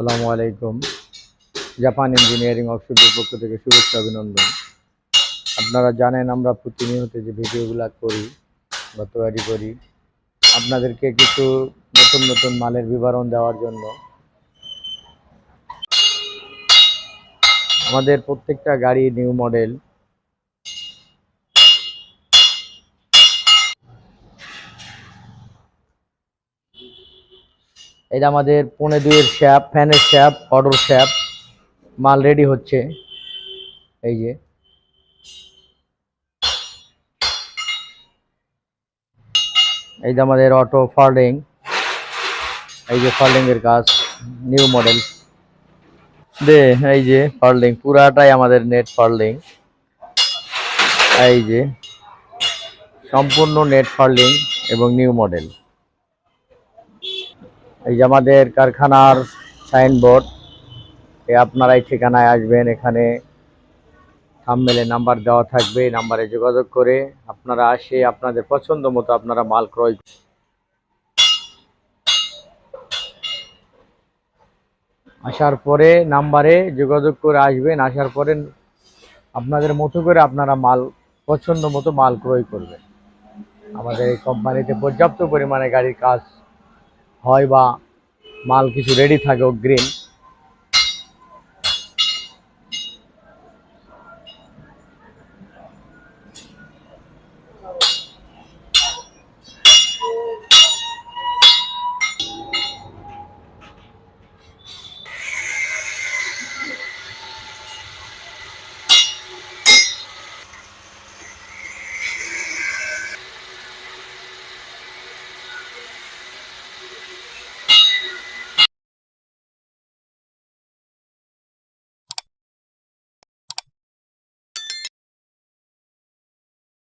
আসসালামু আলাইকুম। Japan engineering অফিসের পক্ষ থেকে শুভেচ্ছা, অভিনন্দন। আপনারা জানেন আমরা প্রতিনিয়ত যে ভিডিওগুলো করি বা তৈরি করি, আপনাদেরকে কিছু নতুন নতুন মালের বিবরণ দেওয়ার জন্য। আমাদের প্রত্যেকটা গাড়ি নিউ মডেল এটা আমাদের পনে দুইয়ের শ্যাপ, ফ্যানের শ্যাপ, অটোর শ্যাপ। মাল রেডি হচ্ছে। এই যে। এই যে আমাদের অটো ফল্ডিং এই যে ফল্ডিং এর কাজ নিউ মডেল দে, এই যে ফল্ডিং পুরাটাই আমাদের নেট ফল্ডিং এই যে। সম্পূর্ণ নেট ফল্ডিং এবং নিউ মডেল এই যে আমাদের কারখানার সাইনবোর্ড, এ আপনারা ঠিকানায় আসবেন, এখানে থামমেলে নাম্বার দেওয়া থাকবে, এই নাম্বারে যোগাযোগ করে আপনারা আসে, আপনাদের পছন্দ মতো আপনারা মাল ক্রয় আসার পরে নাম্বারে যোগাযোগ করে আসবেন, আসার পরে আপনাদের মতো করে আপনারা মাল, পছন্দ মতো মাল ক্রয় করবেন। আমাদের এই কোম্পানিতে পর্যাপ্ত পরিমাণে গাড়ির কাজ হয় বা মাল কিছু রেডি থাকে অগ্রিম